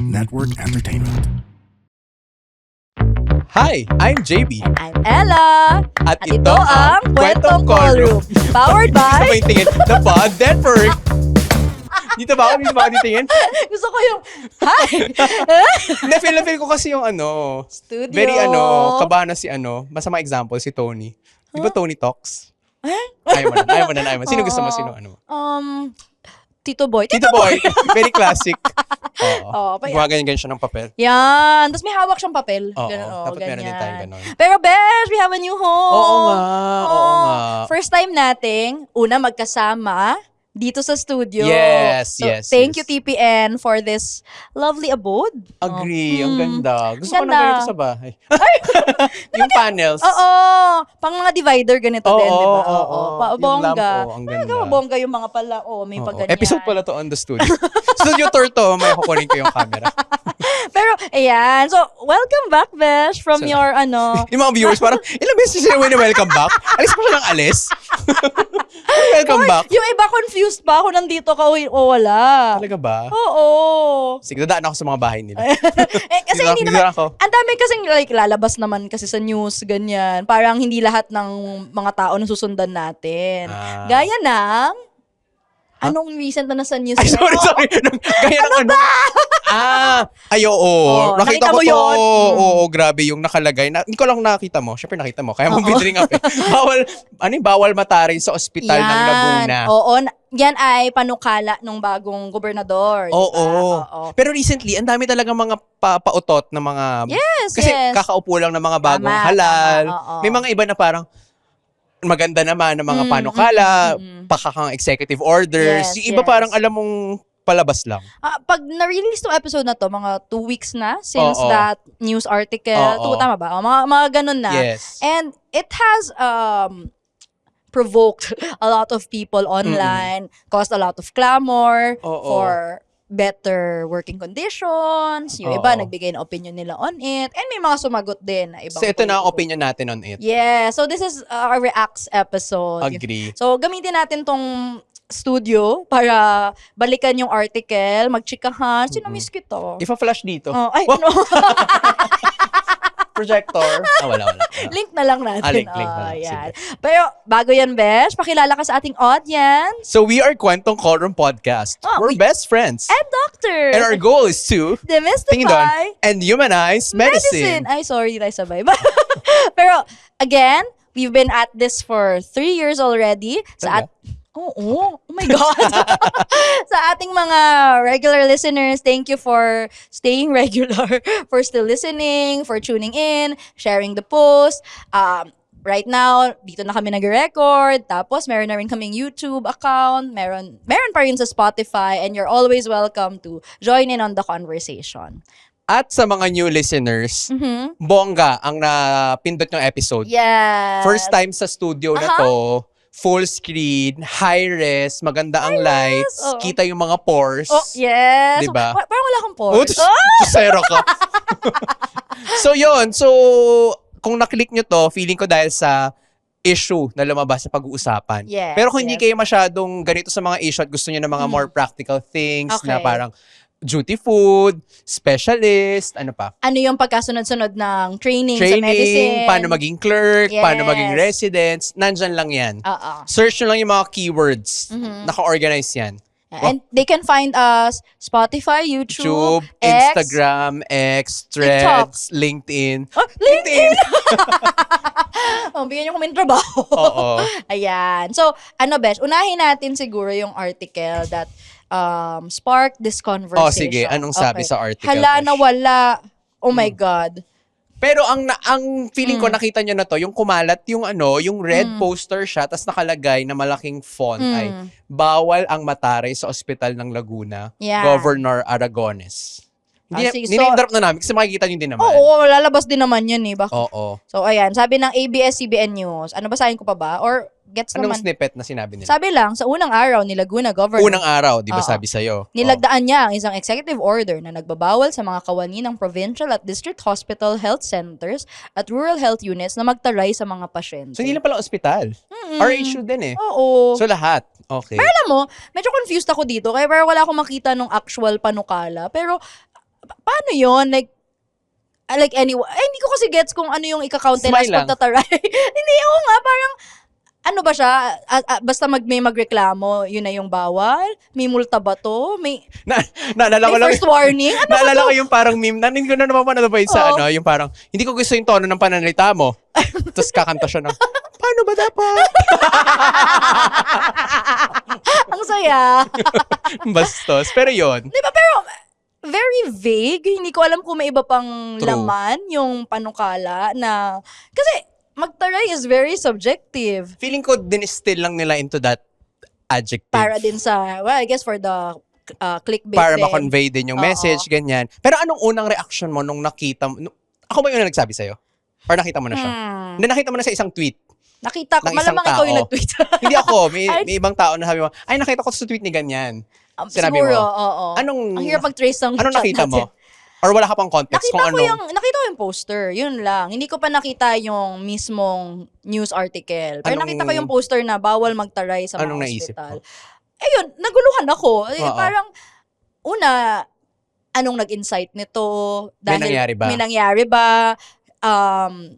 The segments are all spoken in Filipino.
Network Entertainment. Hi, I'm JB. I'm Ella. At, At ito ang Kwentong Callroom. Powered by... Sabay tingin, The Pod Network. Dito ba ako? Dito ba ako titingin? Gusto ko yung... Hi! Hindi, feel na feel ko kasi yung ano, Studio. very ano, kabahan na si ano, masama example, si Tony. Di ba Tony Talks? Ayaw mo na, ayaw mo na, ayaw mo. Sino gusto mo, sino ano? Um, Tito Boy. Tito Boy, very classic. Oo. Oo, pa- Gumaganyan siya ng papel. Yan. Tapos may hawak siyang papel. Oo, Ganun, oh, dapat meron din ganyan. tayong ganon. Pero Besh, we have a new home. Oo nga, oo nga. First time nating, una magkasama dito sa studio. Yes, So, yes, Thank yes. you TPN for this lovely abode. Agree, ang Mm. ganda. Gusto ko na Ganda. ganito sa bahay. yung panels. Oo. Pang mga divider ganito Oo, din, di ba? oo, oo. Pa- Yung bongga. oo, ang ganda. Talaga, bongga yung mga pala. Oo, may Oo. pagganyan. Episode pala to on the studio. studio tour to, may kukunin ko yung camera. Pero, ayan. So, welcome back, Besh, from Salamat. your, ano, Yung mga viewers parang, ilang beses sila welcome back? Alis pa siya ng alis? welcome back? yung iba confused pa ako nandito ka o o wala. Talaga ba? Oo. Sige, dadaan ako sa mga bahay nila. eh, kasi hindi naman, ang dami kasing like lalabas naman kasi sa news, ganyan. Parang hindi lahat ng mga tao na susundan natin. Ah. Gaya ng, anong recent na nasa news? Ay, sorry, sorry. Kaya ng ano? Ah, ay, oo. Oo, nakita, nakita ko mo to. yun? Oo, oo, grabe yung nakalagay. Na, hindi ko lang nakita mo. Siyempre nakita mo. Kaya mo bidring up eh. Bawal, ano yung bawal matarin sa ospital ng Laguna. Oo, na- yan ay panukala ng bagong gobernador. di Oo. ba? Oo. Pero recently, ang dami talaga mga pa pautot na mga... Yes, Kasi yes. kakaupo lang ng mga bagong Tama, halal. tama, oo. May mga iba na parang maganda naman ng mga Mm, panukala, mm, mm, mm. pakakang executive orders. Yes, yung iba yes. parang alam mong palabas lang. Ah, pag na-release tong episode na to, mga two weeks na since Oo. that news article. Oo. Two, tama ba? O, mga, mga ganun na. Yes. And it has um provoked a lot of people online, caused a lot of clamor Oo. for better working conditions. Yung iba, Oo. nagbigay ng opinion nila on it. And may mga sumagot din na ibang So ito na ang politiko. opinion natin on it. Yeah. So this is uh, a reacts episode. Agree. So gamitin natin tong studio para balikan yung article, magchikahan. Sino miss ko Ipa-flash dito. Oh, ay, ano? Projector. ah, wala, wala. wala. link na lang natin. Ah, link, link na Oh, lang. yan. Pero bago yan, Besh, pakilala ka sa ating audience. So we are Kwentong Callroom Podcast. Oh, We're we- best friends. And doctor. And our goal is to demystify and humanize medicine. Ay, sorry, tayo sabay. Pero, again, we've been at this for three years already. Sa at- Oo. Oh my God. sa ating mga regular listeners, thank you for staying regular, for still listening, for tuning in, sharing the post. Um, right now, dito na kami nag-record. Tapos, meron na rin kaming YouTube account. Meron, meron pa rin sa Spotify. And you're always welcome to join in on the conversation. At sa mga new listeners, Mhm. bongga ang napindot ng episode. Yes. First time sa studio na Aha. to, full screen, high res, maganda ang lights, oo. kita yung mga pores. Oh, yes. Diba? Pa- parang wala Oh, pores. tus- tusero ka. so yun, so kung naklik nyo to, feeling ko dahil sa issue na lumabas sa pag-uusapan. Yes, Pero kung hindi yes. kayo masyadong ganito sa mga issue at gusto nyo ng mga Mm. more practical things na Okay. parang duty food, specialist, ano pa? ano yung pagkasunod-sunod ng training, sa Training, medicine. paano maging clerk, paano Yes. maging residents, nandyan lang yan. Oo. Search nyo lang yung mga keywords. Mhm. Naka-organize yan. And they can find us Spotify, YouTube, YouTube, X. Instagram, X, Threads, LinkedIn. Oh, LinkedIn! oh, bigyan niyo kami ng trabaho. Oo. Ayan. So, ano, Besh, unahin natin siguro yung article that um, sparked this conversation. Oh, sige. Anong sabi sa article, Hala, Besh? nawala. Oh my Hmm. God. Pero ang na- ang feeling ko Mm. nakita nyo na to, yung kumalat yung ano, yung red Mm. poster siya tas nakalagay na malaking font ay Mm. bawal ang matare sa ospital ng Laguna, Yeah. Governor Aragones. Hindi, Ah, sige, so- drop na namin kasi makikita nyo din naman. Oo, lalabas din naman yan eh. Bak- Oo. So, ayan. Sabi ng ABS-CBN News. Ano, basahin ko pa ba? Or gets Anong naman? snippet na sinabi nila? Sabi lang, sa unang araw ni Laguna Governor, Unang araw, di ba sabi sa'yo? nilagdaan niya ang isang executive order na nagbabawal sa mga kawani ng provincial at district hospital health centers at rural health units na magtaray sa mga pasyente. So, hindi lang pala ospital. Mm-mm. RHU din eh. Oo. So, lahat. Okay. Alam mo, medyo confused ako dito kaya parang wala akong makita nung actual panukala. Pero pa- paano yon Like, ah, like anyway, eh, hindi ko kasi gets kung ano yung ika-count nila as Smile lang. pagtataray. hindi, oo nga, parang, ano ba siya? Ah, ah, basta mag, may magreklamo, yun na yung bawal? May multa ba to? May, Na, naalala ko lang, first warning? Ano naalala ko yung parang meme, nanin ko na naman ano ba sa ano, yung parang, hindi ko gusto yung tono ng pananalita mo. Tapos kakanta siya ng, paano ba dapat? Ang saya. Bastos. Pero yon Di ba? Pero, very vague. Hindi ko alam kung may iba pang True. laman yung panukala na, kasi, magtaray is very subjective. feeling ko dinistill lang nila into that adjective. Para din sa, well, I guess for the uh, clickbait para din. ma-convey din yung Oo. message, ganyan. Pero anong unang reaction mo nung nakita mo? nung- ako ba yung unang nagsabi sa'yo? Or nakita mo na siya? Hmm. Hindi, nakita mo na sa isang tweet. Nakita ko, ng isang malamang ikaw yung tao. nag-tweet. Hindi ako, may, Ay. may ibang tao na sabi mo, ay nakita ko sa tweet ni ganyan. Um, Sinabi siguro, mo. oo. Anong, Ang hirap mag-trace ng anong chat nakita natin. mo? Or wala ka pang context Nakita kung ko ano? yung nakita ko yung poster, yun lang. Hindi ko pa nakita yung mismong news article. Pero Anong- nakita ko yung poster na bawal magtaray sa mga hospital. Ayun, naguluhan ako. Eh, parang una anong nag-incite nito? May nangyari ba? May nangyari ba? Um,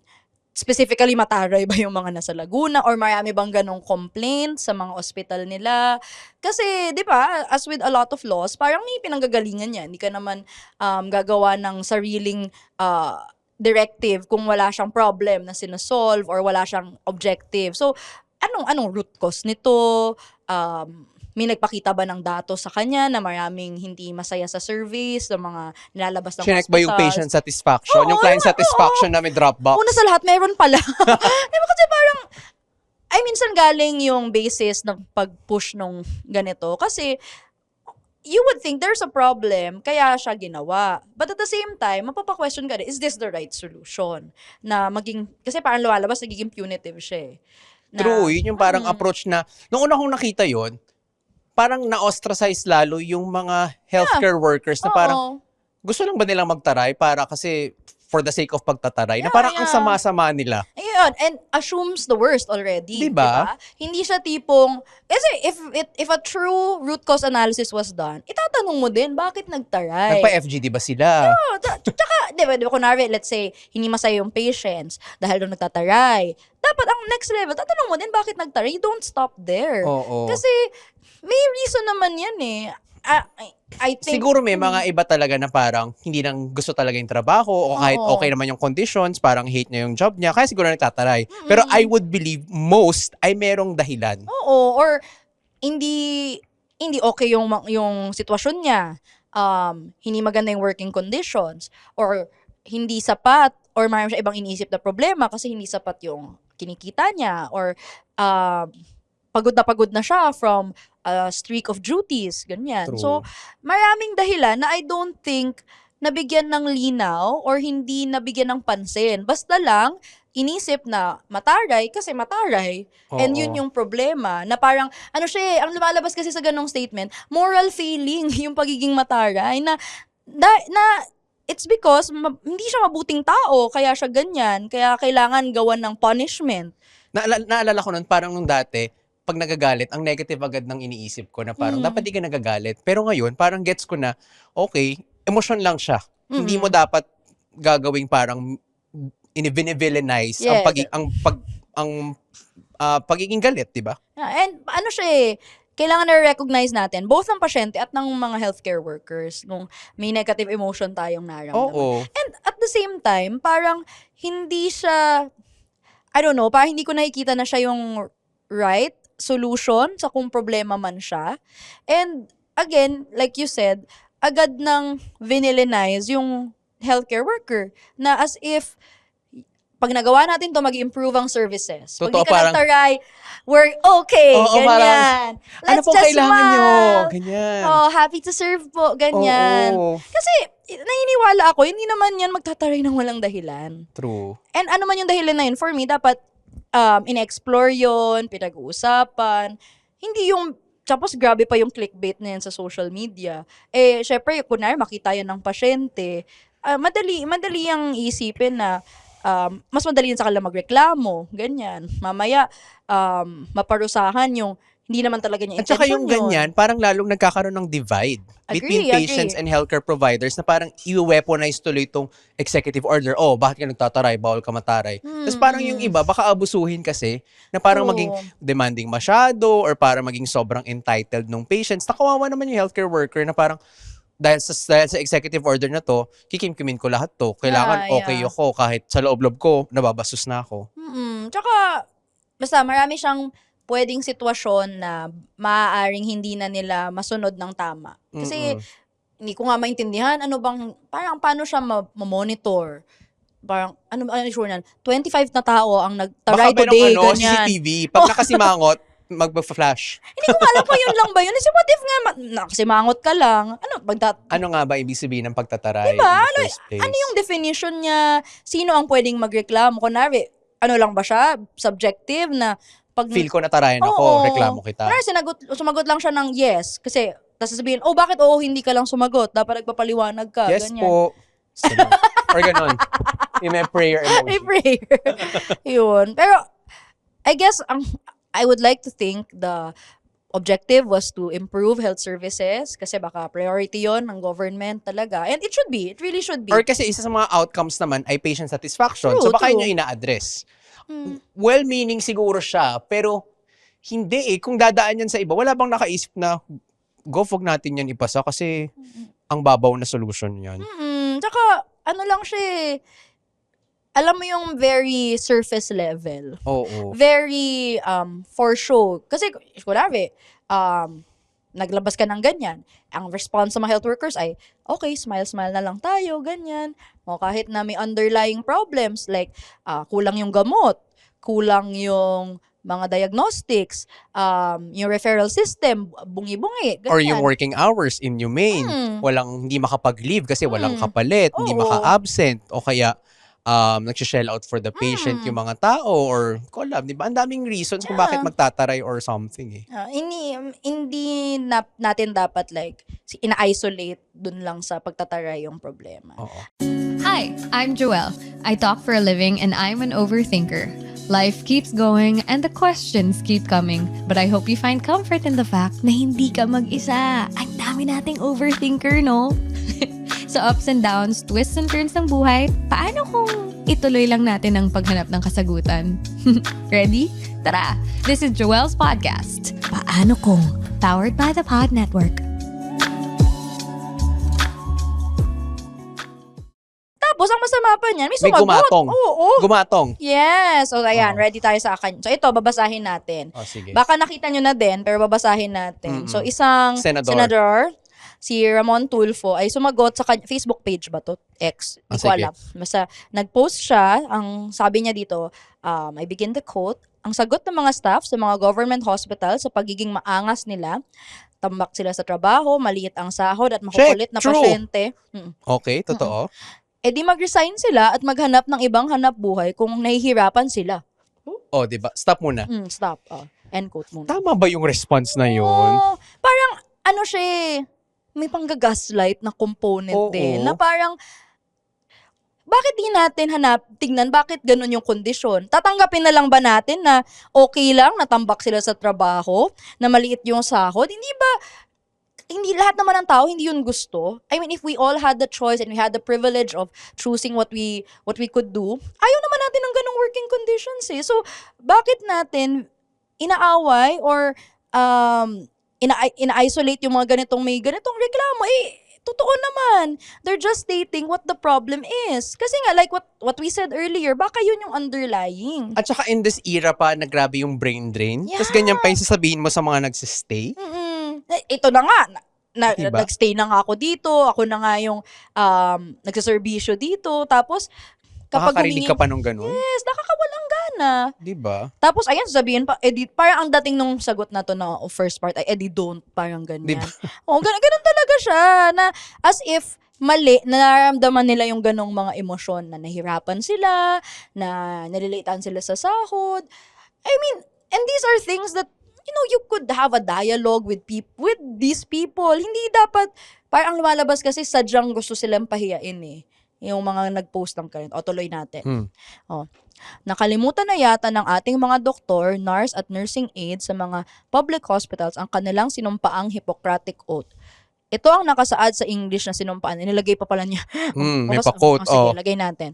specifically mataray ba yung mga nasa Laguna or marami bang ganong complaints sa mga ospital nila? Kasi, di ba, as with a lot of laws, parang may pinanggagalingan yan. Hindi ka naman um, gagawa ng sariling uh, directive kung wala siyang problem na sinasolve or wala siyang objective. So, anong anong root cause nito? Um, may nagpakita ba ng datos sa kanya na maraming hindi masaya sa service, ng mga nilalabas ng Chinek ba yung hospitals? patient satisfaction? Oo, yung client oo, satisfaction na may Dropbox? Una sa lahat, meron pala. Di ba kasi parang, ay minsan galing yung basis ng pag-push nung ganito. Kasi, you would think there's a problem, kaya siya ginawa. But at the same time, mapapa-question ka rin, is this the right solution? Na maging, kasi parang lumalabas, nagiging punitive siya eh. Na- True, yun yung parang Mm. approach na, nung una kong nakita yon parang na-ostracize lalo yung mga healthcare workers na parang, Oo. gusto lang ba nilang magtaray para kasi for the sake of pagtataray, na Yeah, parang ang yeah. sama-sama nila. Ayun, and assumes the worst already. Diba? diba? Hindi siya tipong, kasi if, if, if a true root cause analysis was done, itatanong mo din, bakit nagtaray? Nagpa-FGD ba sila? Oh, ta- Tsaka, di ba, di ba, kunwari, let's say, hindi masaya yung patients dahil doon nagtataray. Dapat ang next level, tatanong mo din bakit nagtaray. You don't stop there. Oo. Kasi, may reason naman yan eh. Ah, I, think... Siguro may mga iba talaga na parang hindi nang gusto talaga yung trabaho o kahit Oo. okay naman yung conditions, parang hate niya yung job niya, kaya siguro nagtataray. Pero I would believe most ay merong dahilan. Oo, or hindi hindi okay yung ma- yung sitwasyon niya. Um, hindi maganda yung working conditions or hindi sapat or mayroon siya ibang iniisip na problema kasi hindi sapat yung kinikita niya or um, pagod na pagod na siya from a streak of duties, ganyan. True. So, maraming dahilan na I don't think nabigyan ng linaw or hindi nabigyan ng pansin. Basta lang, inisip na mataray kasi mataray. And Oo. yun yung problema na parang, ano siya eh, ang lumalabas kasi sa ganong statement, moral failing yung pagiging mataray na, da, na it's because ma- hindi siya mabuting tao, kaya siya ganyan, kaya kailangan gawan ng punishment. Naala- naalala ko nun, parang nung dati, pag nagagalit, ang negative agad ng iniisip ko na parang Mm. dapat di ka nagagalit. Pero ngayon, parang gets ko na, okay, emosyon lang siya. Hindi Mm-mm. mo dapat gagawing parang in-villainize ang Yes. pag ang pag ang ah, pagiging galit, 'di ba? And ano siya eh, kailangan na-recognize natin, both ng pasyente at ng mga healthcare workers, nung may negative emotion tayong naramdaman. Oo. And at the same time, parang hindi siya, I don't know, parang hindi ko nakikita na siya yung right solution sa kung problema man siya. And again, like you said, agad nang vinilinize yung healthcare worker na as if pag nagawa natin to, mag-improve ang services. Pag Totoo, di ka parang- nagtaray, we're okay, Oo, ganyan. ano Let's pong just kailangan nyo? smile. Ganyan. Oh, happy to serve po, ganyan. Oo. Kasi, naniniwala ako, hindi naman yan magtataray ng walang dahilan. True. And ano man yung dahilan na yun, for me, dapat um, in-explore yun, pinag-uusapan. Hindi yung, tapos grabe pa yung clickbait na yan sa social media. Eh, syempre, kunwari, makita yan ng pasyente. ah, madali, madali ang isipin na um, mas madali yun sa kanila magreklamo, ganyan. Mamaya, um, maparusahan yung hindi naman talaga niya At saka yung yun. ganyan, parang lalong nagkakaroon ng divide between Agree, patients agree. and healthcare providers na parang i-weaponize tuloy itong executive order. Oh, bakit ka nagtataray? Bawal ka mataray. Tapos parang yung Mm. iba, baka abusuhin kasi na parang Oo. maging demanding masyado or para maging sobrang entitled ng patients. Nakawawa naman yung healthcare worker na parang dahil sa, dahil sa executive order na to, kikimkimin ko lahat to. Kailangan Yeah, okay yeah. ako kahit sa loob-loob ko, nababasos na ako. Mm, tsaka, basta marami siyang pwedeng sitwasyon na maaaring hindi na nila masunod ng tama. Kasi, Mm-mm. hindi ko nga maintindihan, ano bang, parang paano siya ma- ma-monitor? Parang, ano ano sure nan? 25 na tao ang Baka nag-taray merong today, ano, ganyan. CCTV. Pag nakasimangot, magpa-flash. Hindi ko alam kung yun lang ba yun. Kasi what if nga, ma- nakasimangot ka lang, ano, magda- Ano nga ba ibig sabihin ng pagtataray Diba? in the first place? ano yung definition niya? Sino ang pwedeng magreklamo? Kunwari, ano lang ba siya? Subjective na pag... Feel ko natarayan ako, Oo. reklamo kita. Kunwari, sinagot, sumagot lang siya ng yes. Kasi, tapos sasabihin, oh, bakit oo, hindi ka lang sumagot? Dapat nagpapaliwanag ka. yes ganyan. po. Or ganun. Yung may prayer May emoji. prayer. Yun. Pero, I guess, ang, I would like to think the objective was to improve health services kasi baka priority yon ng government talaga. And it should be. It really should be. Or kasi isa sa mga outcomes naman ay patient satisfaction. True, so baka true. yun yung ina-address. Mm. Well-meaning siguro siya, pero hindi eh. Kung dadaan yan sa iba, wala bang nakaisip na go fog natin yan ipasa kasi ang babaw na solution yan. Mm, tsaka, ano lang siya eh, alam mo yung very surface level. Oo. Very um, for show. Kasi, kunwari, um, naglabas ka ng ganyan. Ang response sa mga health workers ay, okay, smile-smile na lang tayo, ganyan. O kahit na may underlying problems like ah, kulang yung gamot, kulang yung mga diagnostics, um, yung referral system, bungi-bungi, ganyan. Or yung working hours inhumane. Mm. Walang, hindi makapag-leave kasi walang Mm. kapalit, hindi Oo. maka-absent, o kaya um, nagsishell out for the patient Mm. yung mga tao or collab, di ba? Ang daming reasons kung bakit magtataray or something eh. Ah, hindi hindi na, natin dapat like si- ina-isolate dun lang sa pagtataray yung problema. Oo. Hi, I'm Joelle. I talk for a living and I'm an overthinker. Life keeps going and the questions keep coming. But I hope you find comfort in the fact na hindi ka mag-isa. Ang dami nating overthinker, no? sa ups and downs, twists and turns ng buhay, paano kung ituloy lang natin ang paghanap ng kasagutan? Ready? Tara! This is Joelle's podcast. Paano kung? Powered by the Pod Network. Tapos ang masama pa niyan, may May sumagot. gumatong. Oo. Gumatong. yes. So ayan, Oo. ready tayo sa akin. So ito, babasahin natin. Oh, sige. Baka nakita nyo na din, pero babasahin natin. Mm-mm. So isang Senador. senador, si Ramon Tulfo, ay sumagot sa Facebook page ba to? X. Ah, Hindi ko sige. alam. Basta nag-post siya, ang sabi niya dito, um, I begin the quote, ang sagot ng mga staff sa mga government hospital sa pagiging maangas nila, tambak sila sa trabaho, maliit ang sahod at makukulit na true. pasyente. Mm. Okay, totoo. E di mag-resign sila at maghanap ng ibang hanap buhay kung nahihirapan sila. Oh, di ba? Stop muna. Mm, stop. Oh, end quote muna. Tama ba yung response na yun? Oo. parang, ano siya eh, may panggagaslight na component Oo. din. Na parang, bakit di natin hanap, tingnan, bakit ganun yung kondisyon? Tatanggapin na lang ba natin na okay lang, natambak sila sa trabaho, na maliit yung sahod? Hindi ba, hindi lahat naman ng tao hindi yun gusto. I mean, if we all had the choice and we had the privilege of choosing what we what we could do, ayaw naman natin ng ganong working conditions eh. So, bakit natin inaaway or um, ina- ina-isolate yung mga ganitong may ganitong reklamo? Eh, totoo naman. They're just stating what the problem is. Kasi nga, like what what we said earlier, baka yun yung underlying. At saka in this era pa, na grabe yung brain drain. Yeah. Tapos ganyan pa yung sasabihin mo sa mga nagsistay. Mm-mm. Eh, Ito na nga, na, Diba? nagstay na nga ako dito, ako na nga yung um, nagsaservisyo dito, tapos kapag Makakarinig humingi- ka pa nung ganun. Yes, nakakawalang gana. Di ba? Tapos, ayan, sasabihin pa, edi, parang ang dating nung sagot na to na oh, first part ay, edi don't, parang ganyan. Diba? Oo, ganun, ganun talaga siya, na as if mali, nararamdaman nila yung ganong mga emosyon na nahirapan sila, na nalilitan sila sa sahod. I mean, and these are things that, you know, you could have a dialogue with peop with these people. Hindi dapat, parang ang lumalabas kasi sadyang gusto silang pahiyain eh. Yung mga nag-post ng current. O, tuloy natin. Hmm. O, nakalimutan na yata ng ating mga doktor, nurse at nursing aides sa mga public hospitals ang kanilang sinumpaang Hippocratic Oath. Ito ang nakasaad sa English na sinumpaan. Inilagay pa pala niya. Mm, may pa-quote. oh, sige, Oh. lagay natin.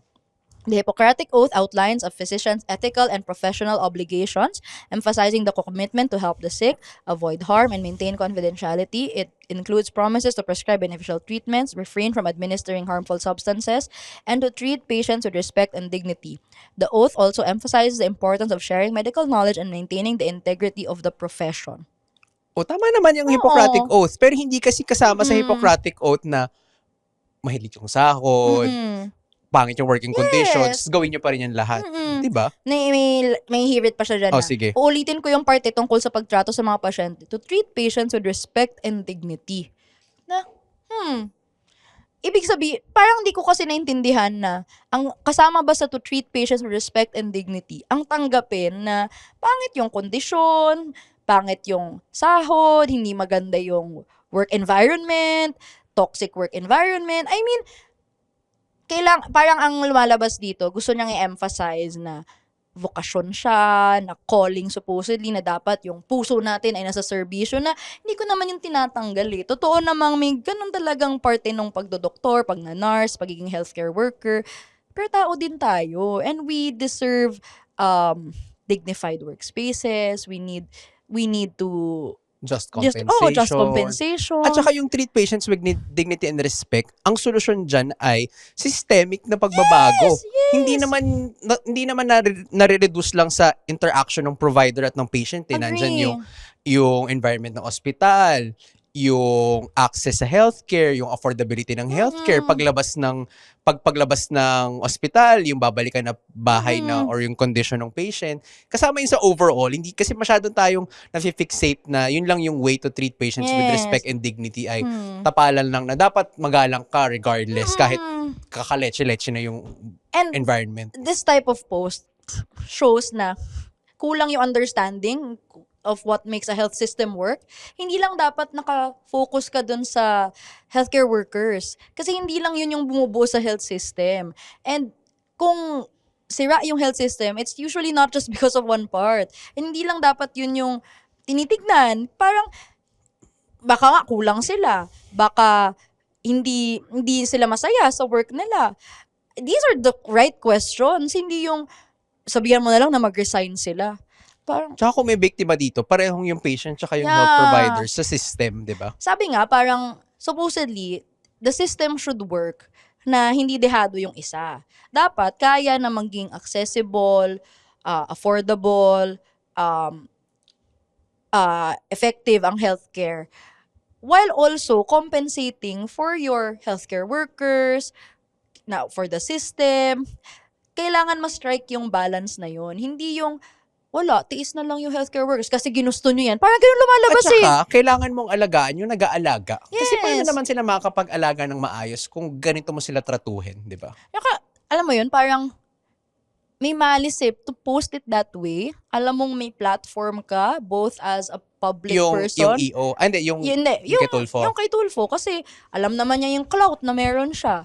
The Hippocratic Oath outlines a physician's ethical and professional obligations, emphasizing the commitment to help the sick, avoid harm, and maintain confidentiality. It includes promises to prescribe beneficial treatments, refrain from administering harmful substances, and to treat patients with respect and dignity. The oath also emphasizes the importance of sharing medical knowledge and maintaining the integrity of the profession. O, tama naman yung Oo. Hippocratic Oath. Pero hindi kasi kasama sa. Hippocratic Oath na mahilig yung sahod, Mm-mm. Pangit yung working Yes. conditions, gawin nyo pa rin yan lahat. Mm-mm. Diba? May, may, may hirit pa siya dyan Oh, na. sige. Uulitin ko yung parte tungkol sa pagtrato sa mga pasyente. To treat patients with respect and dignity. Na, hmm, ibig sabihin, parang di ko kasi naintindihan na ang kasama ba sa to treat patients with respect and dignity, ang tanggapin na pangit yung kondisyon, pangit yung sahod, hindi maganda yung work environment, toxic work environment. I mean, kailang, parang ang lumalabas dito, gusto niyang i-emphasize na vokasyon siya, na calling supposedly na dapat yung puso natin ay nasa serbisyo na hindi ko naman yung tinatanggal eh. Totoo namang may ganun talagang parte ng pagdodoktor, pag na nurse, pagiging healthcare worker. Pero tao din tayo and we deserve um, dignified workspaces. We need we need to Just just compensation. oh just compensation. At saka yung treat patients with ni- dignity and respect, ang solusyon dyan ay systemic na pagbabago. Yes, yes. Hindi naman na, hindi naman nare- nare-reduce lang sa interaction ng provider at ng patient. Eh. Nandyan yung yung environment ng ospital, yung access sa healthcare, yung affordability ng healthcare, Mm-mm. paglabas ng pag paglabas ng ospital, yung babalikan na bahay na Mm-mm. or yung condition ng patient. Kasama yun sa overall, hindi kasi masyadong tayong nafi-fixate na yun lang yung way to treat patients with Yes. respect and dignity ay Hmm. tapalan lang na dapat magalang ka regardless kahit Mm. kakaleche-leche na yung And environment. this type of post shows na kulang yung understanding of what makes a health system work. Hindi lang dapat naka-focus ka dun sa healthcare workers. Kasi hindi lang yun yung bumubuo sa health system. And kung sira yung health system, it's usually not just because of one part. And hindi lang dapat yun yung tinitignan. Parang, baka nga kulang sila. Baka hindi hindi sila masaya sa work nila these are the right questions. Hindi yung sabihan mo na lang na mag-resign sila. Parang, Tsaka kung may biktima dito, parehong yung patient tsaka yung Yeah. health provider sa system, di ba? sabi nga, parang, supposedly, the system should work na hindi dehado yung isa. Dapat, kaya na maging accessible, uh, affordable, um, uh, effective ang healthcare while also compensating for your healthcare workers, na for the system. Kailangan ma-strike yung balance na yun. Hindi yung, wala, tiis na lang yung healthcare workers kasi ginusto nyo yan. Parang ganun At lumalabas eh. saka, kailangan mong alagaan yung nag-aalaga. Kasi paano Yes. naman sila makakapag-alaga ng maayos kung ganito mo sila tratuhin, di ba? Saka, alam mo yun, parang may malice eh, to post it that way. Alam mong may platform ka, both as a public Yung, person. yung EO, ah, hindi, yung, Yun, eh, yung yung, kay Tulfo. yung kay Tulfo. Kasi alam naman niya yung clout na meron siya.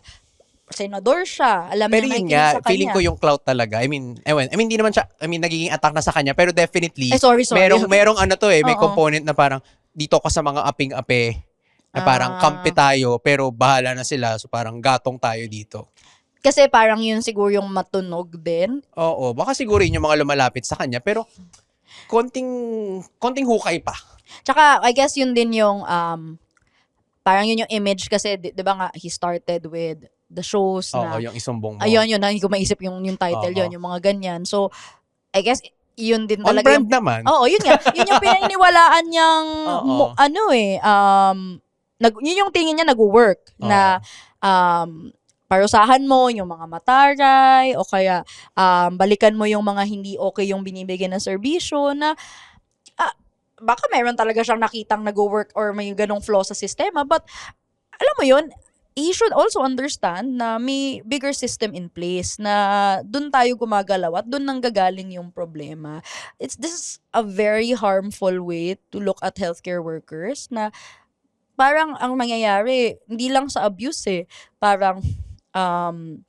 Senador siya. Alam pero yun nga, sa kanya. feeling ko yung clout talaga. I mean, ewan, I mean, hindi naman siya, I mean, nagiging attack na sa kanya, pero definitely, Ay, sorry, sorry. merong, merong ano to eh, may Oo. component na parang, dito ka sa mga aping-ape, na parang Ah. kampi tayo, pero bahala na sila, so parang gatong tayo dito. Kasi parang yun siguro yung matunog din. Oo, baka siguro yun yung mga lumalapit sa kanya, pero konting, konting hukay pa. Tsaka, I guess yun din yung, um, parang yun yung image kasi, di, di ba nga, he started with the shows na, Oo, yung isumbong mo. ayun yun, na hindi ko maisip yung, yung title Oo. yun, yung mga ganyan. So, I guess, yun din On talaga brand yung, naman. Oo, yun nga. Yun yung pinaniniwalaan niyang, Oo. mo- ano eh, um, nag, yun yung tingin niya nag-work. Oo. Na, um, parusahan mo yung mga mataray o kaya um, balikan mo yung mga hindi okay yung binibigyan ng serbisyo na ah, baka meron talaga siyang nakitang nag-work or may ganong flaw sa sistema but alam mo yun he should also understand na may bigger system in place na dun tayo gumagalaw at dun nanggagaling yung problema. It's this is a very harmful way to look at healthcare workers na parang ang mangyayari hindi lang sa abuse eh, parang um,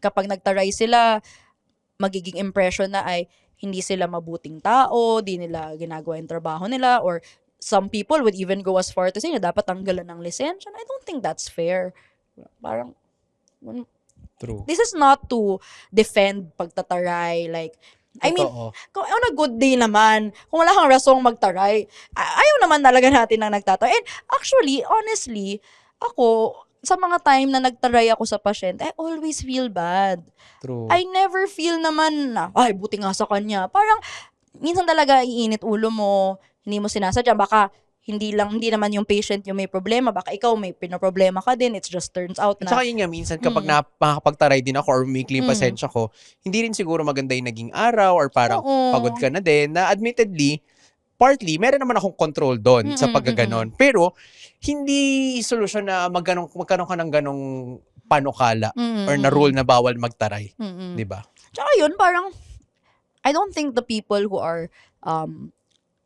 kapag nagtaray sila, magiging impression na ay hindi sila mabuting tao, di nila ginagawa yung trabaho nila, or some people would even go as far to say na dapat tanggalan ng lisensya. I don't think that's fair. Parang, True. this is not to defend pagtataray. Like, I mean, Totoo. kung on a good day naman, kung wala kang rasong magtaray, ayaw naman talaga natin na nagtataray. And actually, honestly, ako, sa mga time na nagtaray ako sa pasyente, I always feel bad. True. I never feel naman na, ay, buti nga sa kanya. Parang, minsan talaga iinit ulo mo, hindi mo sinasadya, baka hindi lang, hindi naman yung patient yung may problema, baka ikaw may pinoproblema ka din, it just turns out At na, saka yun nga, minsan kapag Mm. na, makakapagtaray din ako or umikli yung Mm. pasensya ko, hindi rin siguro maganda yung naging araw or parang Oo. pagod ka na din. Na admittedly, partly, meron naman akong control doon sa pagkaganon. Pero, hindi solusyon na magganong, magkaroon ka ng ganong panukala Mm, or na rule na bawal magtaray. Di ba? Tsaka yun, parang, I don't think the people who are, um,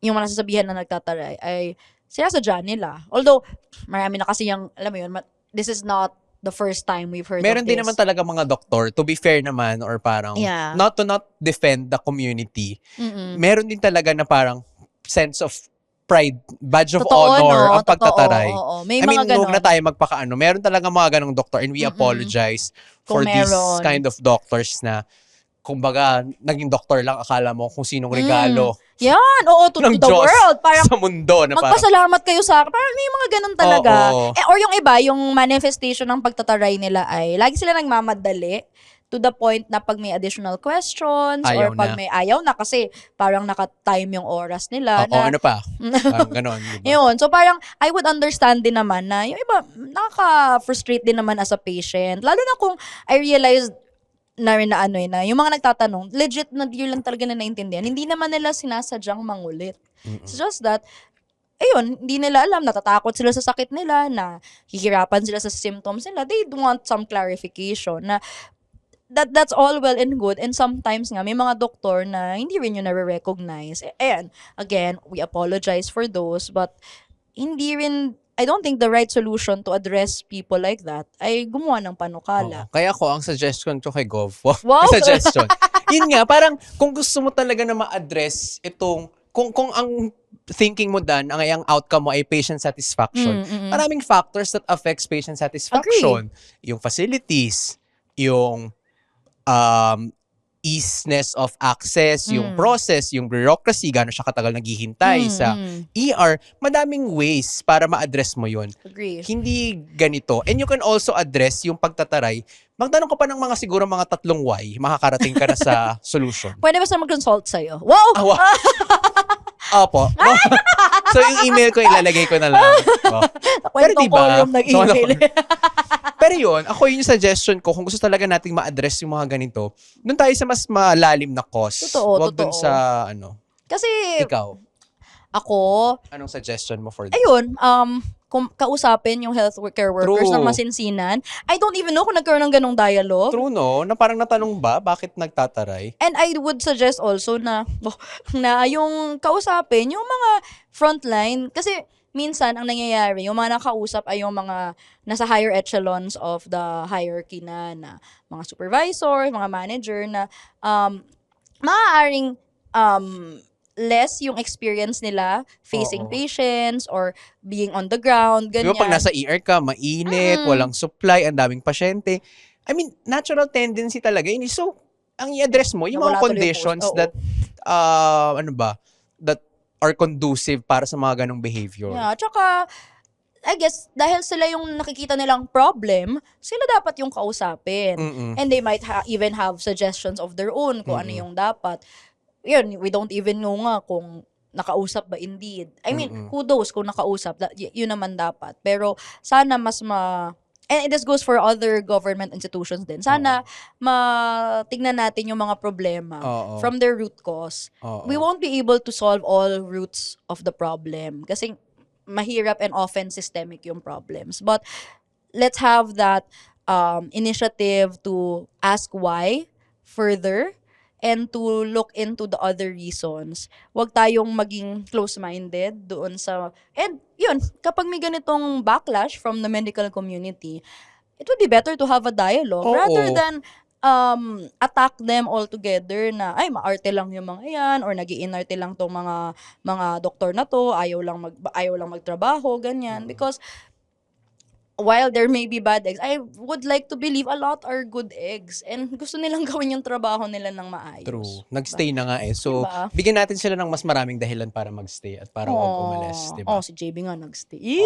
yung mga nasasabihan na nagtataray ay sinasadya nila. Although, marami na kasi yung, alam mo yun, this is not the first time we've heard Meron din naman talaga mga doktor, to be fair naman, or parang, Yeah. not to not defend the community, Mm-mm. meron din talaga na parang sense of pride, badge of Totoo, honor, no? ang pagtataray. Totoo, oo, oo. May I mean, mga huwag na tayo magpakaano. Meron talaga mga ganong doktor and we Mm-mm. apologize for Kung these meron. kind of doctors na kumbaga, naging doktor lang, akala mo kung sinong regalo Yan, oo, to, ng to the Diyos world. Parang, sa mundo na magpasalamat kayo sa akin. Parang may mga ganun talaga. Oo. Eh, or yung iba, yung manifestation ng pagtataray nila ay, lagi sila nagmamadali to the point na pag may additional questions Ayaw or pag na. may ayaw na kasi parang naka-time yung oras nila. Oo, na, ano pa? Parang ganon, di ba? Yun. So parang I would understand din naman na yung iba nakaka-frustrate din naman as a patient. Lalo na kung I realized na rin na ano eh, na yung mga nagtatanong, legit na di lang talaga na naintindihan. Hindi naman nila sinasadyang mangulit. It's just that, ayun, hindi nila alam, natatakot sila sa sakit nila, na hihirapan sila sa symptoms nila. They want some clarification na that that's all well and good and sometimes nga may mga doktor na hindi rin yun na-recognize. Ayan, again, we apologize for those but hindi rin I don't think the right solution to address people like that ay gumawa ng panukala. Oo. Kaya ako, ang suggestion ko kay Gov, Wow! suggestion. Yun nga, parang kung gusto mo talaga na ma-address itong, kung, kung ang thinking mo dan, ang ang outcome mo ay patient satisfaction, Mm, mm, mm. maraming factors that affects patient satisfaction. Yung facilities, yung um, easiness of access, yung Mm. process, yung bureaucracy, gano'n siya katagal naghihintay Mm, sa mm. ER, madaming ways para ma-address mo yun. Agree. Hindi ganito. And you can also address yung pagtataray. Magtanong ka pa ng mga siguro mga tatlong why, makakarating ka na sa solution. Pwede ba sa mag-consult sa'yo? Wow! Ah, wa- Opo. so yung email ko ilalagay ko na lang. Oh. Pero diba? column nag-email. Pero yun, ako yun yung suggestion ko kung gusto talaga nating ma-address yung mga ganito, doon tayo sa mas malalim na cause. Totoo, Huwag doon totoo. sa ano. Kasi Ikaw, ako, anong suggestion mo for this? ayun, um, kung kausapin yung healthcare workers True. ng masinsinan. I don't even know kung nagkaroon ng ganong dialogue. True no, na parang natanong ba, bakit nagtataray? And I would suggest also na na yung kausapin yung mga frontline kasi minsan ang nangyayari yung mga nakausap ay yung mga nasa higher echelons of the hierarchy na na mga supervisor, mga manager na um maaaring um less yung experience nila facing Oo. patients or being on the ground, ganyan. ba pag nasa ER ka, mainit, Mm. walang supply, ang daming pasyente. I mean, natural tendency talaga yun. So, ang i-address mo, yung mga Nawala tuloy yung conditions that, uh, ano ba, that are conducive para sa mga ganong behavior. Yeah, tsaka, I guess, dahil sila yung nakikita nilang problem, sila dapat yung kausapin. Mm-mm. And they might ha- even have suggestions of their own kung ano Mm-mm. yung dapat. Yun, we don't even know nga kung nakausap ba indeed. I mean, Mm-mm. kudos kung nakausap. Y- yun naman dapat. Pero sana mas ma... And this goes for other government institutions din. Sana matignan natin yung mga problema Oo. from their root cause Oo. we won't be able to solve all roots of the problem kasi mahirap and often systemic yung problems. But let's have that um, initiative to ask why further and to look into the other reasons. Huwag tayong maging close-minded doon sa... And yun, kapag may ganitong backlash from the medical community, it would be better to have a dialogue Oo. rather than um attack them all together na ay maarte lang yung mga yan or nagiinarte lang tong mga mga doktor na to ayaw lang mag ayaw lang magtrabaho ganyan because while there may be bad eggs, I would like to believe a lot are good eggs. And gusto nilang gawin yung trabaho nila ng maayos. True. Nagstay na nga eh. So, Diba? bigyan natin sila ng mas maraming dahilan para magstay at para huwag umalis, di ba? Oh, si JB nga nagstay.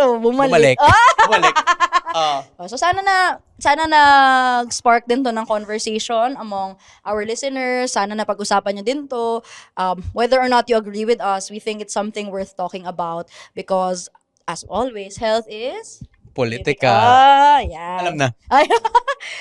Oh, bumalik. Bumalik. Ah! Bumalik. Oh, so sana na sana na spark din to ng conversation among our listeners. Sana na pag-usapan nyo din to. Um, whether or not you agree with us, we think it's something worth talking about because as always, health is Politika. Ah, yan. Alam na.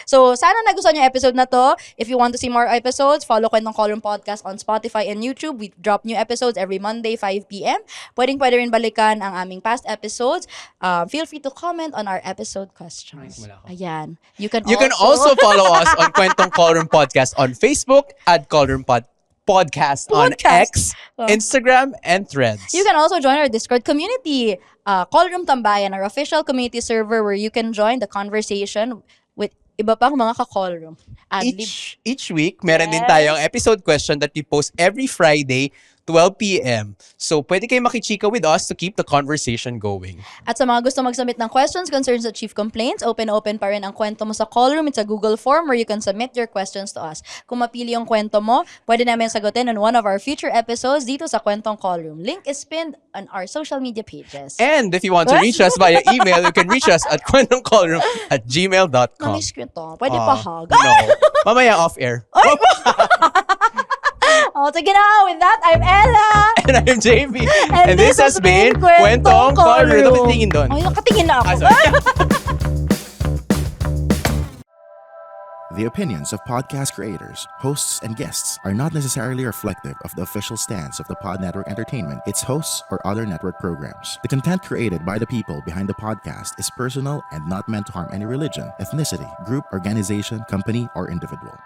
So, sana nagustuhan yung episode na to. If you want to see more episodes, follow Kwentong Column Podcast on Spotify and YouTube. We drop new episodes every Monday, 5 p.m. Pwedeng pwede rin balikan ang aming past episodes. Um, feel free to comment on our episode questions. Ayan. You can You can also follow us on Kwentong Callroom Podcast on Facebook at Callroom Pod Podcast, on Podcast. X, Oh. Instagram, and Threads. You can also join our Discord community, uh, Callroom Tambayan, our official community server where you can join the conversation with iba pang mga ka-callroom. Adlib. each each week, meron din Yes. tayong episode question that we post every Friday, 12 p.m. So, pwede kayo makichika with us to keep the conversation going. At sa mga gusto mag-submit ng questions, concerns at chief complaints, open-open pa rin ang kwento mo sa call room. It's a Google form where you can submit your questions to us. Kung mapili yung kwento mo, pwede namin sagutin on one of our future episodes dito sa Kwentong Call Room. Link is pinned on our social media pages. And if you want to reach us via email, you can reach us at kwentongcallroom at gmail.com. Namiss ko ito. Pwede Ah, pa hug. No. Mamaya off-air. Oh, sige na. With that, I'm Ella. And I'm JB. And, this, has been Kwentong Callroom. Ito titingin doon. Ay, nakatingin na ako. Ah, sorry. The opinions of podcast creators, hosts, and guests are not necessarily reflective of the official stance of the Pod Network Entertainment, its hosts, or other network programs. The content created by the people behind the podcast is personal and not meant to harm any religion, ethnicity, group, organization, company, or individual.